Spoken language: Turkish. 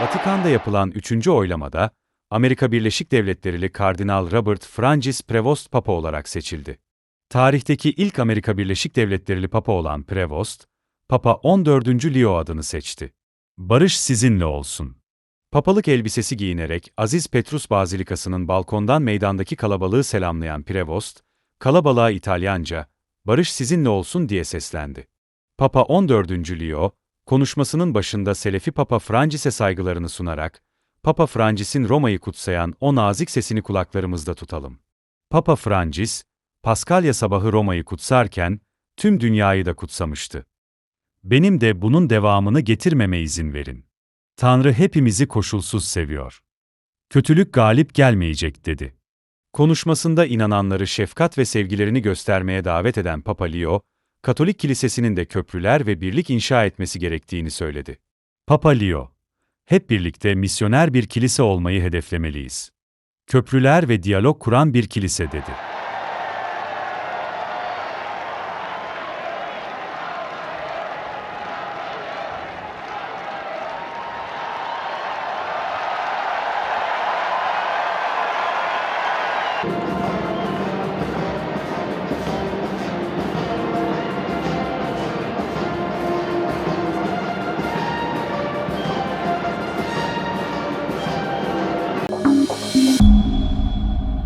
Vatikan'da yapılan üçüncü oylamada, Amerika Birleşik Devletleri'li Kardinal Robert Francis Prevost Papa olarak seçildi. Tarihteki ilk Amerika Birleşik Devletleri'li Papa olan Prevost, Papa 14. Leo adını seçti. Barış sizinle olsun. Papalık elbisesi giyinerek Aziz Petrus Bazilikası'nın balkondan meydandaki kalabalığı selamlayan Prevost, kalabalığa İtalyanca, barış sizinle olsun diye seslendi. Papa 14. Leo, konuşmasının başında Selefi Papa Francis'e saygılarını sunarak, Papa Francis'in Roma'yı kutsayan o nazik sesini kulaklarımızda tutalım. Papa Francis, Paskalya sabahı Roma'yı kutsarken, tüm dünyayı da kutsamıştı. Benim de bunun devamını getirmeme izin verin. Tanrı hepimizi koşulsuz seviyor. Kötülük galip gelmeyecek dedi. Konuşmasında inananları şefkat ve sevgilerini göstermeye davet eden Papa Leo, Katolik Kilisesi'nin de köprüler ve birlik inşa etmesi gerektiğini söyledi. Papa Leo, hep birlikte misyoner bir kilise olmayı hedeflemeliyiz. Köprüler ve diyalog kuran bir kilise dedi.